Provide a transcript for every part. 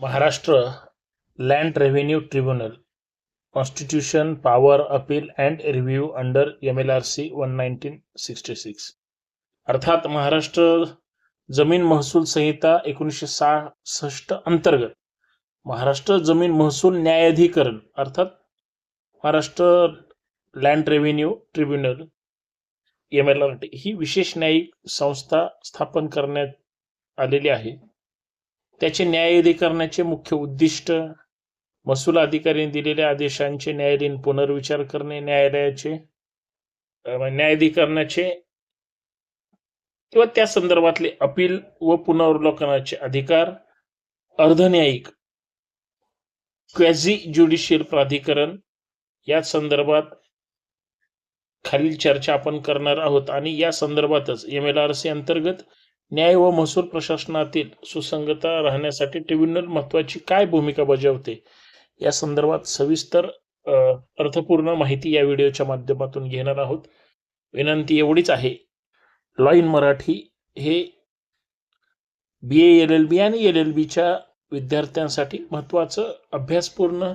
Maharashtra land revenue tribunal constitution power appeal and review under M L R C one nineteen sixty six अर्थात महाराष्ट्र जमीन महसूल संहिता एकोणीसशे सहासष्ट अंतर्गत महाराष्ट्र जमीन महसूल न्यायाधिकरण अर्थात Maharashtra land revenue tribunal M L R T ही विशेष न्यायिक संस्था स्थापन करण्यात आलेली आहे. त्याचे न्यायाधिकरणाचे मुख्य उद्दिष्ट महसूल अधिकाऱ्यांनी दिलेल्या आदेशांचे न्यायालयीन पुनर्विचार करणे न्यायालयाचे म्हणजे न्यायाधिकरणाचे किंवा त्या संदर्भातले अपील व पुनर्वलोकनाचे अधिकार अर्धन्यायिक क्वॅझी ज्युडिशियल प्राधिकरण या संदर्भात खालील चर्चा आपण करणार आहोत आणि या संदर्भातच एम एल आर सी अंतर्गत न्याय व महसूल प्रशासनातील सुसंगता राहण्यासाठी ट्रिब्युनल महत्वाची काय भूमिका बजावते? या संदर्भात सविस्तर अर्थपूर्ण माहिती या व्हिडिओच्या माध्यमातून घेणार आहोत. विनंती एवढीच आहे. लॉ इन मराठी हे बी ए एल एल बी आणि एल एल बीच्या विद्यार्थ्यांसाठी महत्त्वाचं अभ्यासपूर्ण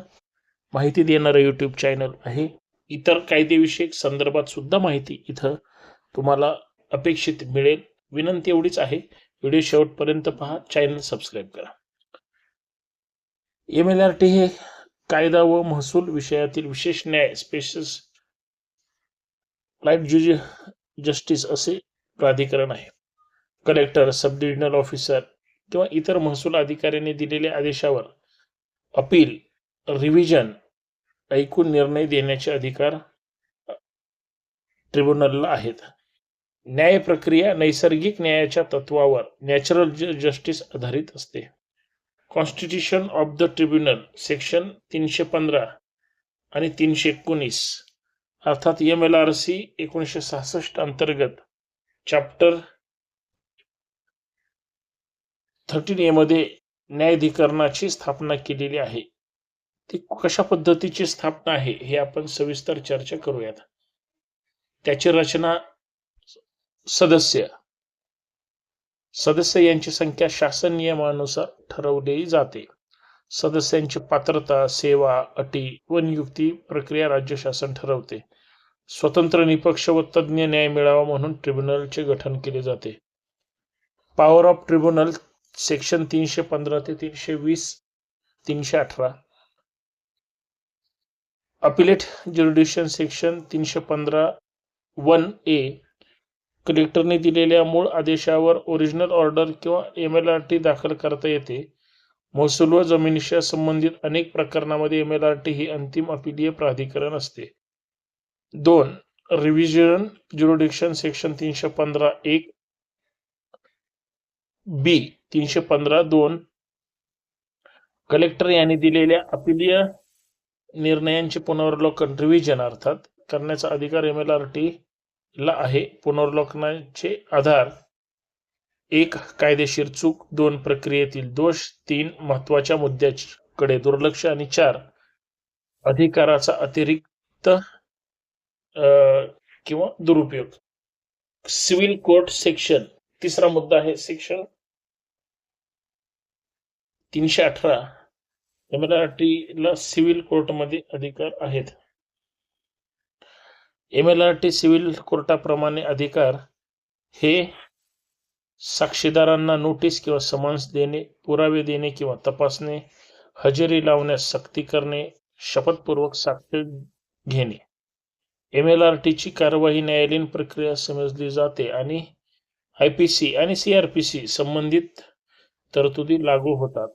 माहिती देणारं यूट्यूब चॅनल आहे. इतर कायदेविषयक संदर्भात सुद्धा माहिती इथं तुम्हाला अपेक्षित मिळेल. विनंती एवढीच आहे. व्हिडिओ शेवटपर्यंत पहा. चॅनल सबस्क्राईब करा. एम एल आर टी हे कायदा व महसूल विषयातील विशेष न्याय स्पेशल लाइट ज्युज जस्टिस असे प्राधिकरण आहे. कलेक्टर सब डिव्हिजनल ऑफिसर किंवा इतर महसूल अधिकाऱ्यांनी दिलेल्या आदेशावर अपील रिव्हिजन ऐकून निर्णय देण्याचे अधिकार ट्रिब्युनलला आहेत. न्याय प्रक्रिया नैसर्गिक न्यायाच्या तत्वावर नॅचरल जस्टिस आधारित असते. Constitution of the tribunal section तीनशे पंधरा आणि तीनशे एकोणीस. अर्थात एम एल आर सी एकोणीसशे सहासष्ट अंतर्गत चॅप्टर थर्टीन ए मध्ये न्यायाधिकरणाची स्थापना केलेली आहे. ती कशा पद्धतीची स्थापना आहे हे आपण सविस्तर चर्चा करूयात. त्याची रचना सदस्य. सदस्य यांची संख्या शासन नियमानुसार ठरवली जाते. सदस्यांची पात्रता सेवा अटी व नियुक्ती प्रक्रिया राज्य शासन ठरवते. स्वतंत्र निपक्ष व तज्ज्ञ न्याय मिळावा म्हणून ट्रिब्युनलचे गठन केले जाते. पॉवर ऑफ ट्रिब्युनल सेक्शन तीनशे पंधरा ते तीनशे वीस तीनशे अठरा. अपिलेट ज्युरिडिशन सेक्शन तीनशे पंधरा वन ए कलेक्टरने दिलेल्या मूळ आदेशावर ओरिजिनल ऑर्डर किंवा एम एल आर टी दाखल करता येते. महसूल व जमिनीशी संबंधित अनेक प्रकरणामध्ये एम एल आर टी ही अंतिम अपिलीय प्राधिकरण असते. दोन रिव्हिजन ज्युरोडिक्शन सेक्शन तीनशे पंधरा एक. बी तीनशे पंधरा दोन. कलेक्टर यांनी दिलेल्या अपिलीय निर्णयांचे पुनर्वलोकन रिव्हिजन अर्थात करण्याचा अधिकार एम एल आर टी ला आहे पुनर्वलोकनाचे आधार. एक कायदेशीर चूक दोन प्रक्रियेतील दोष तीन महत्त्वाच्या मुद्द्याकडे दुर्लक्ष आणि चार अधिकाराचा अतिरिक्त किंवा दुरुपयोग. सिव्हिल कोर्ट सेक्शन तिसरा मुद्दा आहे सेक्शन तीनशे अठरा. एम एल आर टी ला सिव्हिल कोर्टमध्ये अधिकार आहेत. M L R T civil कोर्टाप्रमाणे अधिकार हे साक्षीदारांना नोटीस किंवा समन्स देणे पुरावे देणे किंवा तपासणे हजेरी लावण्यास सक्ती करणे शपथपूर्वक साक्ष घेणे. एम एल आर टीची कारवाई न्यायालयीन प्रक्रिया समजली जाते आणि आय पी सी आणि सी आर पी सी संबंधित तरतुदी लागू होतात.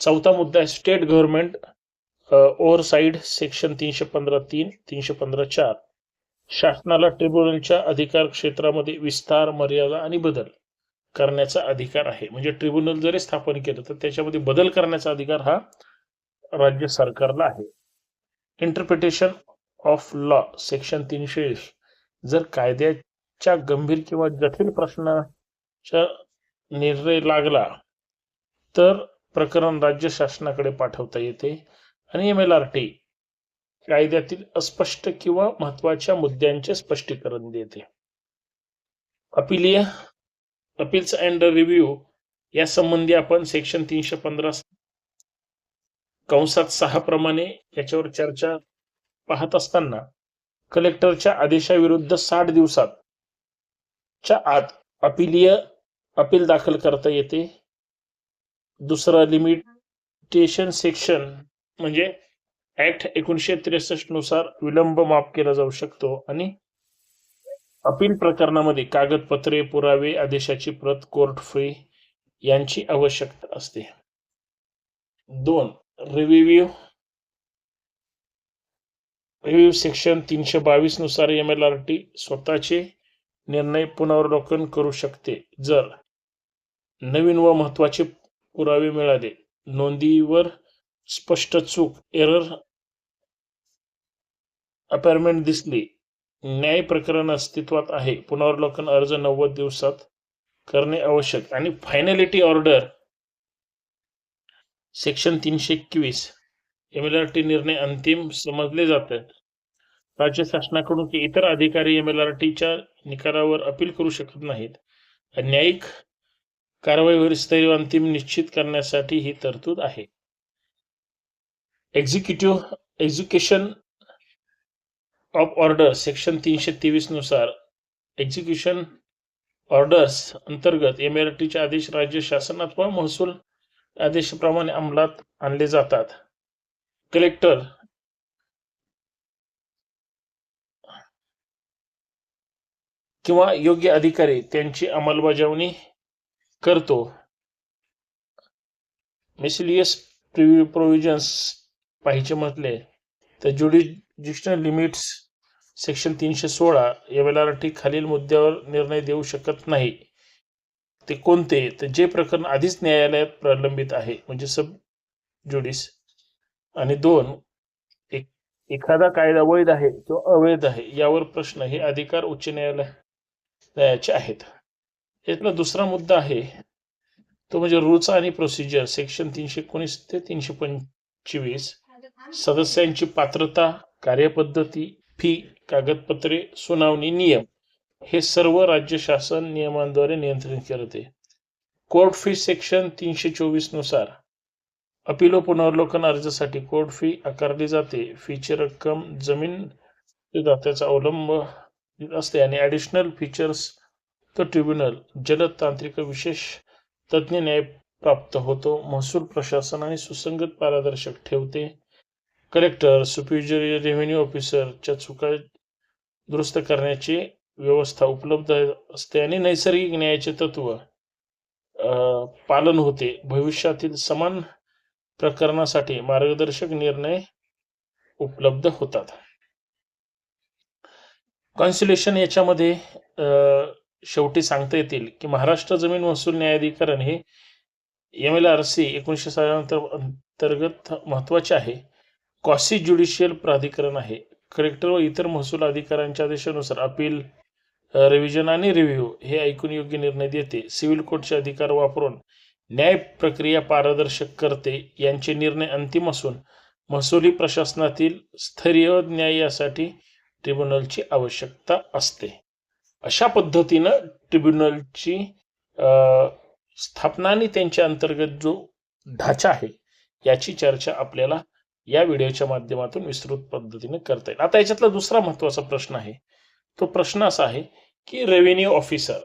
चौथा मुद्दा आहे स्टेट गव्हर्नमेंट ओव्हरसाईड सेक्शन तीनशे पंधरा तीन तीनशे पंधरा चार. शासनाला ट्रिब्युनलच्या अधिकार क्षेत्रामध्ये विस्तार मर्यादा आणि बदल करण्याचा अधिकार आहे. म्हणजे ट्रिब्युनल जरी स्थापन केलं तर त्याच्यामध्ये बदल करण्याचा अधिकार हा राज्य सरकारला आहे. इंटरप्रिटेशन ऑफ लॉ सेक्शन तीनशे जर कायद्याच्या गंभीर किंवा जटिल प्रश्नाचा निर्णय लागला तर प्रकरण राज्य शासनाकडे पाठवता येते. आणि एम एल आर टी कायद्यातील अस्पष्ट किंवा महत्त्वाच्या मुद्द्यांचे स्पष्टीकरण देते. अपिलीय अपील्स अँड रिव्ह्यू या संबंधी आपण सेक्शन तीनशे पंधरा कंसात सहा प्रमाणे याच्यावर चर्चा पाहत असताना कलेक्टरच्या आदेशाविरुद्ध साठ दिवसात च्या आत अपिलीय अपील दाखल करता येते. दुसरं लिमिटेशन सेक्शन म्हणजे ऍक्ट एकोणीशे त्रेसष्टनुसार विलंब माफ केला जाऊ शकतो आणि अपील प्रकरणामध्ये कागदपत्रे पुरावे आदेशाची प्रत कोर्ट फी यांची आवश्यकता असते. दोन रिव्ह्यू रिव्ह्यू सेक्शन तीनशे बावीसनुसार एम एल आर टी स्वतःचे निर्णय पुनरावलोकन करू शकते. जर नवीन व महत्त्वाचे पुरावे मिळाले नोंदीवर स्पष्ट चूक एरर अपॉइंटमेंट दिसली. न्याय प्रकरण अस्तित्वात आहे. पुनर्वलोकन अर्ज नव्वद दिवसात करणे आवश्यक. आणि फायनॅलिटी ऑर्डर सेक्शन तीनशे एकवीस. एम एल आर टी निर्णय अंतिम समजले जातात राज्य शासनाकडून की इतर अधिकारी एम एल आर टीच्या निकालावर अपील करू शकत नाहीत. न्यायिक कारवाईवर स्थैर्य अंतिम निश्चित करण्यासाठी ही तरतूद आहे. Executive execution of order section तीनशे तेवीसनुसार. एक्झिक्युशन ऑर्डर्स अंतर्गत एम एल टीचे आदेश राज्य शासन अथवा महसूल आदेशाप्रमाणे अंमलात आणले जातात. कलेक्टर किंवा योग्य अधिकारी त्यांची अंमलबजावणी करतो. मिसलियस प्रोव्हिजन्स पाहिजे म्हटले तर ज्युडिशनल लिमिट्स सेक्शन तीनशे सोळा या एल खालील मुद्द्यावर निर्णय देऊ शकत नाही. ते कोणते? तर जे प्रकरण आधीच न्यायालयात प्रलंबित आहे म्हणजे सब ज्युडिस. आणि दोन एक एखादा कायदा वैध आहे किंवा अवैध आहे यावर प्रश्न हे अधिकार उच्च न्यायालयाचे आहेत. यातला दुसरा मुद्दा आहे तो म्हणजे रूल्स आणि प्रोसिजर सेक्शन तीनशे एकोणीस ते तीनशे पंचवीस. सदस्यांची पात्रता कार्यपद्धती फी कागदपत्रे सुनावणी नियम हे सर्व राज्य शासन नियमांद्वारे नियंत्रित करते. कोर्ट फी सेक्शन तीनशे चोवीसनुसार. अपील पुनर्वलोकन अर्जासाठी कोर्ट फी आकारली जाते. फीची रक्कम जमीन दात्याचा अवलंब असते आणि ॲडिशनल फीचर्स तो ट्रिब्युनल जलद तांत्रिक विशेष तज्ज्ञ न्याय प्राप्त होतो. महसूल प्रशासन आणि सुसंगत पारदर्शक ठेवते. कलेक्टर सुपिरियर रेव्हेन्यू ऑफिसरच्या चुका दुरुस्त करण्याची व्यवस्था उपलब्ध असते आणि नैसर्गिक न्यायाचे तत्व पालन होते. भविष्यातील समान प्रकरणासाठी मार्गदर्शक निर्णय उपलब्ध होतात. कॉन्सिलेशन याच्यामध्ये शेवटी सांगता येतील की महाराष्ट्र जमीन महसूल न्यायाधिकरण हे एम एल आर सी एकोणीसशे अंतर्गत महत्त्वाचे आहे. कॉसी ज्युडिशियल प्राधिकरण आहे. कलेक्टर व इतर महसूल अधिकाऱ्यांच्या आदेशानुसार अपील रिव्हिजन आणि रिव्ह्यू हे ऐकून योग्य निर्णय देते. सिव्हिल कोर्टचे अधिकार वापरून न्याय प्रक्रिया पारदर्शक करते यांचे निर्णय अंतिम असून महसुली प्रशासनातील स्थैर्य न्याय यासाठी ट्रिब्युनलची आवश्यकता असते. अशा पद्धतीनं ट्रिब्युनलची स्थापना आणि त्यांच्या अंतर्गत जो ढाचा आहे याची चर्चा आपल्याला या व्हिडिओच्या माध्यमातून विस्तृत पद्धतीने करता येईल. आता याच्यातला दुसरा महत्त्वाचा प्रश्न आहे. तो प्रश्न असा आहे की revenue officer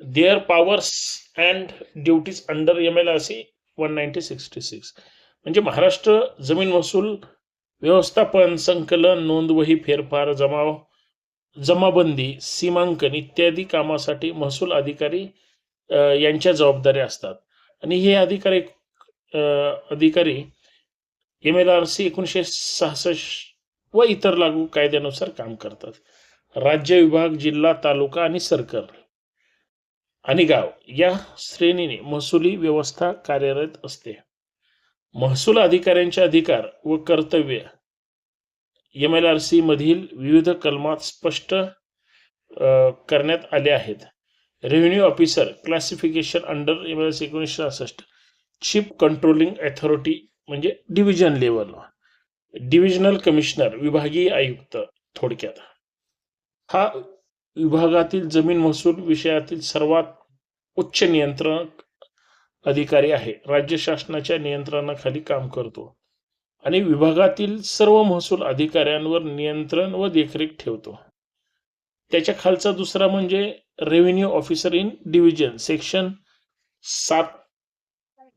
their powers and duties under M L R C one ninety sixty six म्हणजे महाराष्ट्र जमीन महसूल व्यवस्थापन संकलन नोंदवही फेरफार जमाव जमाबंदी सीमांकन इत्यादी कामासाठी महसूल अधिकारी यांच्या जबाबदाऱ्या असतात. आणि हे अधिकारी अधिकारी एम एल आर सी एकोणीसशे सहासष्ट व इतर लागू कायद्यानुसार काम करतात. राज्य विभाग जिल्हा तालुका आणि सरकार आणि गाव या श्रेणीने महसुली व्यवस्था कार्यरत असते. महसूल अधिकाऱ्यांचे अधिकार व कर्तव्य एम एल आर सी मधील विविध कलमात स्पष्ट करण्यात आले आहेत. Revenue officer classification under M L R C एकोणीसशे सहासष्ट चीफ कंट्रोलिंग अथॉरिटी म्हणजे डिव्हिजन लेवल डिव्हिजनल कमिशनर विभागीय आयुक्त थोडक्यात. हा विभागातील जमीन महसूल विषयातील सर्वात उच्च नियंत्रण अधिकारी आहे. राज्य शासनाच्या नियंत्रणाखाली काम करतो. आणि विभागातील सर्व महसूल अधिकाऱ्यांवर नियंत्रण व देखरेख ठेवतो. त्याच्या खालचा दुसरा म्हणजे revenue officer in division section सात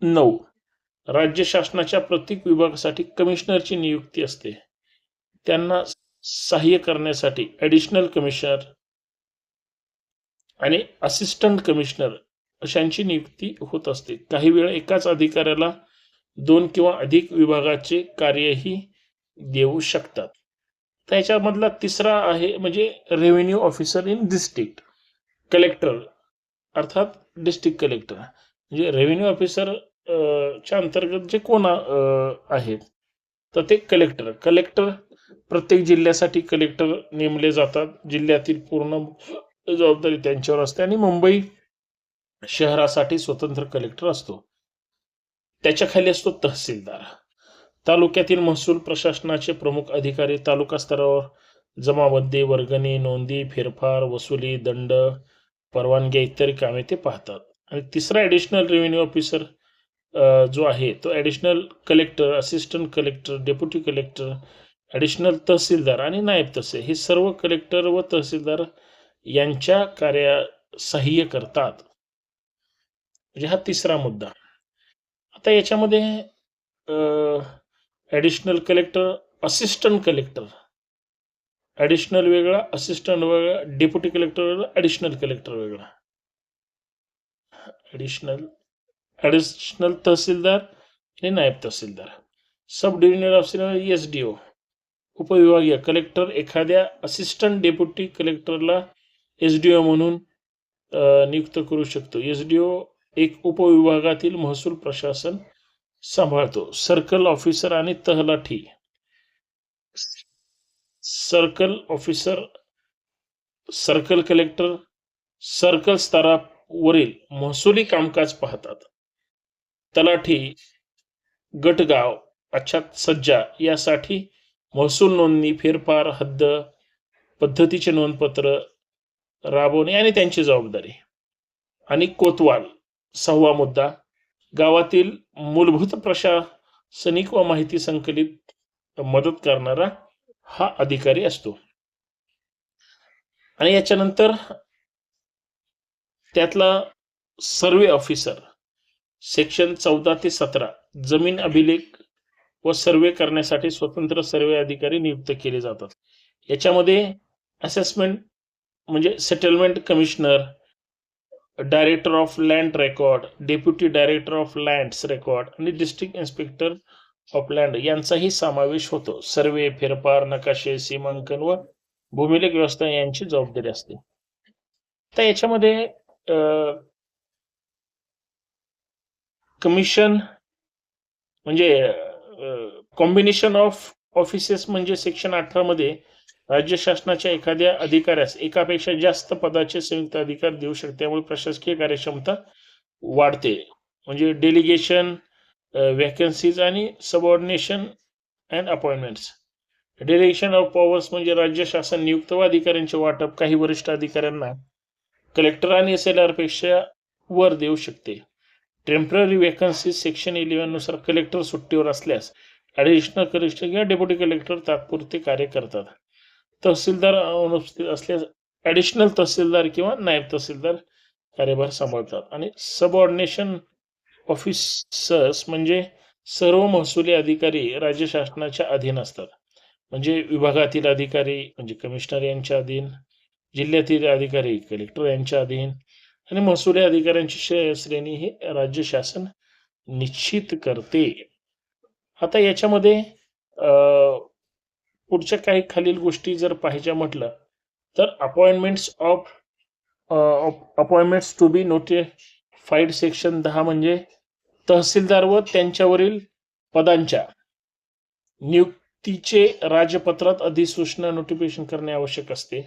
नऊ. राज्य शासनाच्या प्रत्येक विभागासाठी कमिशनरची नियुक्ती असते. त्यांना सहाय्य करण्यासाठी ॲडिशनल कमिशनर आणि असिस्टंट कमिशनर अशांची नियुक्ती होत असते. काही वेळा एकाच अधिकाऱ्याला दोन किंवा अधिक विभागाचे कार्यही देऊ शकतात. त्याच्यामधला तिसरा आहे म्हणजे revenue officer in district collector अर्थात डिस्ट्रिक्ट कलेक्टर म्हणजे रेव्हेन्यू ऑफिसर च्या अंतर्गत जे कोण आहेत तर ते कलेक्टर कलेक्टर प्रत्येक जिल्ह्यासाठी कलेक्टर नेमले जातात. जिल्ह्यातील पूर्ण जबाबदारी त्यांच्यावर असते आणि मुंबई शहरासाठी स्वतंत्र कलेक्टर असतो. त्याच्याखाली असतो तहसीलदार. तालुक्यातील महसूल प्रशासनाचे प्रमुख अधिकारी तालुका स्तरावर जमाबंदी वर्गणी नोंदी फेरफार वसुली दंड परवानग्या इत्यादी कामे ते पाहतात. आणि तिसरा ॲडिशनल रेव्हेन्यू ऑफिसर जो आहे तो additional collector assistant collector deputy collector additional tehsildar आणि नायब तहसील हे सर्व कलेक्टर व तहसीलदार यांच्या कार्या सहाय्य करतात. म्हणजे हा तिसरा मुद्दा. आता याच्यामध्ये additional collector assistant collector additional वेगळा असिस्टंट वेगळा डेप्युटी कलेक्टर वेगळा ॲडिशनल कलेक्टर वेगळा. ॲडिशनल ॲडिशनल तहसीलदार आणि naib tehsildar. Sub divisional officer S D O उपविभागीय कलेक्टर एखाद्या असिस्टंट डेप्युटी कलेक्टरला एस डी ओ म्हणून नियुक्त करू शकतो. एस डी ओ एक उपविभागातील महसूल प्रशासन सांभाळतो. सर्कल ऑफिसर आणि तहलाठी. Circle officer circle collector circle स्तरावरील महसुली कामकाज पाहतात. तलाठी गटगाव अच्छात सज्जा यासाठी महसूल नोंदणी फेरफार हद्द पद्धतीचे नोंदपत्र राबवणे आणि त्यांची जबाबदारी. आणि कोतवाल सहावा मुद्दा गावातील मूलभूत प्रशासनिक व माहिती संकलित मदत करणारा हा अधिकारी असतो. आणि याच्यानंतर त्यातला सर्वे ऑफिसर सेक्शन चौदा ते सतरा जमीन अभिलेख व सर्वे करण्यासाठी स्वतंत्र सर्वे अधिकारी नियुक्त केले जातात. याच्यामध्ये असेसमेंट म्हणजे settlement commissioner director of land record deputy director of lands record आणि डिस्ट्रिक्ट इन्स्पेक्टर ऑफ लँड यांचाही समावेश होतो. सर्वे फेरफार नकाशे सीमांकन व भूमिलेख व्यवस्था यांची जबाबदारी असते. तर याच्यामध्ये कमिशन म्हणजे कॉम्बिनेशन ऑफ ऑफिसेस म्हणजे सेक्शन अठरा मध्ये राज्य शासनाच्या एखाद्या अधिकाऱ्यास एकापेक्षा जास्त पदाचे संयुक्त अधिकार देऊ शकते. त्यामुळे प्रशासकीय कार्यक्षमता वाढते. म्हणजे डेलिगेशन वॅकन्सीज आणि subordination and appointments delegation of powers म्हणजे राज्य शासन नियुक्त व अधिकाऱ्यांचे वाटप काही वरिष्ठ अधिकाऱ्यांना कलेक्टर आणि एस एल आरपेक्षा वर देऊ शकते. टेंपररी वेकन्सी सेक्शन इलेव्हननुसार कलेक्टर सुट्टीवर असल्यास ॲडिशनल कलेक्टर किंवा डेप्युटी कलेक्टर तात्पुरते कार्य करतात. तहसीलदार अनुपस्थित असल्यास ॲडिशनल तहसीलदार किंवा नायब तहसीलदार कार्यभार सांभाळतात. आणि सबऑर्डिनेशन ऑफिसर्स म्हणजे सर्व महसुली अधिकारी राज्य शासनाच्या अधीन असतात. म्हणजे विभागातील अधिकारी म्हणजे कमिशनर यांच्या अधीन जिल्ह्यातील अधिकारी कलेक्टर यांच्या अधीन आणि महसुली अधिकाऱ्यांची श्रेणी ही राज्य शासन निश्चित करते. आता याच्यामध्ये पुढच्या काही खालील गोष्टी जर पाहिजे म्हटलं तर appointments of appointments to be notified section दहा म्हणजे तहसीलदार व त्यांच्यावरील पदांच्या नियुक्तीचे राजपत्रात अधिसूचना नोटिफिकेशन करणे आवश्यक असते.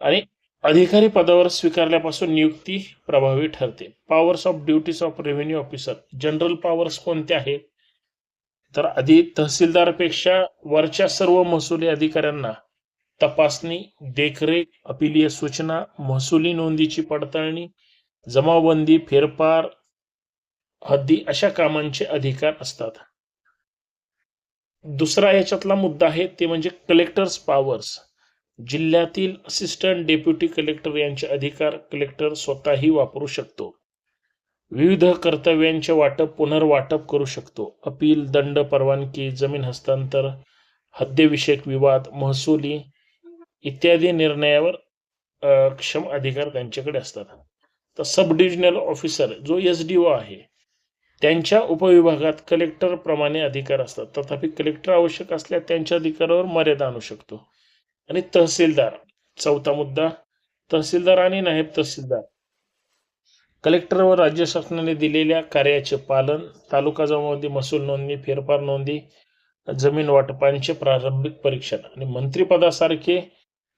आणि अधिकारी पदावर स्वीकारल्यापासून नियुक्ती प्रभावी ठरते. Powers of duties of revenue officer general powers कोणते आहेत? तर आधी तहसीलदारपेक्षा वरच्या सर्व महसुली अधिकाऱ्यांना तपासणी देखरेख अपिलीय सूचना महसुली नोंदीची पडताळणी जमावबंदी फेरफार हद्दी अशा कामांचे अधिकार असतात. दुसरा याच्यातला मुद्दा आहे ते म्हणजे कलेक्टर्स पॉवर्स जिल्ह्यातील असिस्टंट डेप्युटी कलेक्टर यांचे अधिकार कलेक्टर स्वतःही वापरू शकतो. विविध कर्तव्यांचे वाटप पुनर्वाटप करू शकतो. अपील दंड परवानगी जमीन हस्तांतर हद्देविषयक विवाद महसुली इत्यादी निर्णयावर क्षम अधिकार त्यांच्याकडे असतात. तर सब डिव्हिजनल ऑफिसर जो एस डी ओ आहे त्यांच्या उपविभागात कलेक्टर प्रमाणे अधिकार असतात. तथापि कलेक्टर आवश्यक असल्यास त्यांच्या अधिकारावर मर्यादा आणू शकतो. आणि तहसीलदार. चौथा मुद्दा तहसीलदार आणि नायब तहसीलदार. कलेक्टर व राज्य शासनाने दिलेल्या कार्याचे पालन तालुका जमावबंदी महसूल नोंदणी फेरफार नोंदी जमीन वाटपांचे प्रारंभिक परीक्षण आणि मंत्रिपदासारखे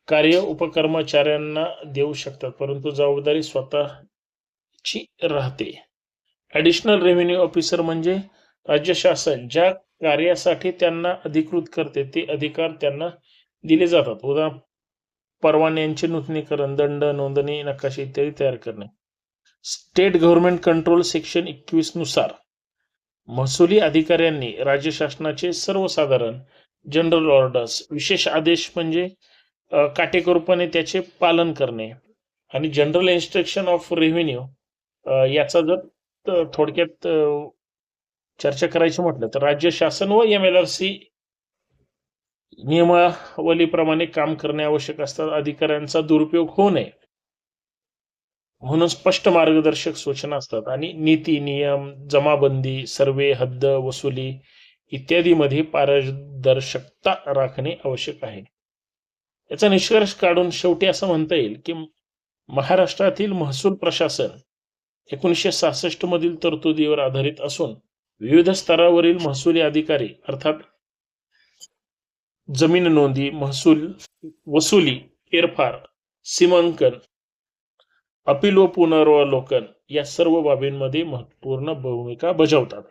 कार्य उपकर्मचाऱ्यांना देऊ शकतात परंतु जबाबदारी स्वतःची राहते. ॲडिशनल रेव्हेन्यू ऑफिसर म्हणजे राज्य शासन ज्या कार्यासाठी त्यांना अधिकृत करते ते अधिकार त्यांना दिले जातात. उदा परवान्यांचे नूतनीकरण दंड नोंदणी नकाशे इत्यादी तयार करणे. स्टेट गव्हर्नमेंट कंट्रोल सेक्शन एकवीसनुसार महसुली अधिकाऱ्यांनी राज्य शासनाचे सर्वसाधारण जनरल ऑर्डर्स विशेष आदेश म्हणजे काटेकोरपणे त्याचे पालन करणे आणि जनरल इन्स्ट्रक्शन ऑफ रेव्हेन्यू याचा जर थोडक्यात चर्चा करायची म्हटलं तर राज्य शासन व एम एल आर सी नियमावलीप्रमाणे काम करणे आवश्यक असतात. अधिकाऱ्यांचा दुरुपयोग होऊ नये म्हणून स्पष्ट मार्गदर्शक सूचना असतात. आणि नीती नियम जमाबंदी सर्वे हद्द वसुली इत्यादीमध्ये पारदर्शकता राखणे आवश्यक आहे. याचा निष्कर्ष काढून शेवटी असं म्हणता येईल की महाराष्ट्रातील महसूल प्रशासन एकोणीसशे सहासष्ट मधील तरतुदीवर आधारित असून विविध स्तरावरील महसुली अधिकारी अर्थात जमीन नोंदी महसूल वसुली फेरफार सीमांकन अपील व पुनरावलोकन या सर्व बाबींमध्ये महत्त्वपूर्ण भूमिका बजावतात.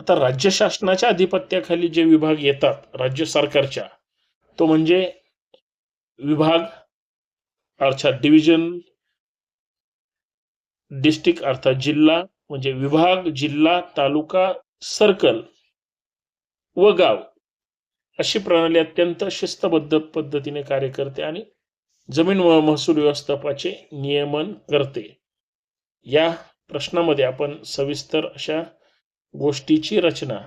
आता राज्य शासनाच्या अधिपत्याखाली जे विभाग येतात राज्य सरकारच्या तो म्हणजे विभाग अर्थात डिव्हिजन डिस्ट्रिक्ट अर्थात जिल्हा म्हणजे विभाग जिल्हा तालुका सर्कल व गाव. अशी प्रणाली अत्यंत शिस्तबद्ध पद्धतीने कार्य करते आणि जमीन व महसूल व्यवस्थापाचे नियमन करते. या प्रश्नामध्ये आपण सविस्तर अशा गोष्टीची रचना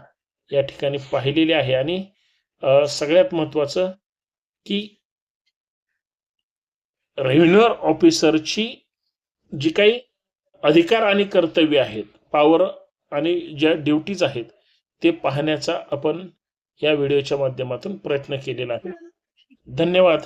या ठिकाणी पाहिलेली आहे आणि सगळ्यात महत्वाचं की रेव्हेन्यू ऑफिसरची जी काही अधिकार आणि कर्तव्य आहेत पॉवर आणि ज्या ड्युटीज आहेत ते पाहण्याचा आपण या व्हिडिओच्या माध्यमातून प्रयत्न केलेला आहे. धन्यवाद.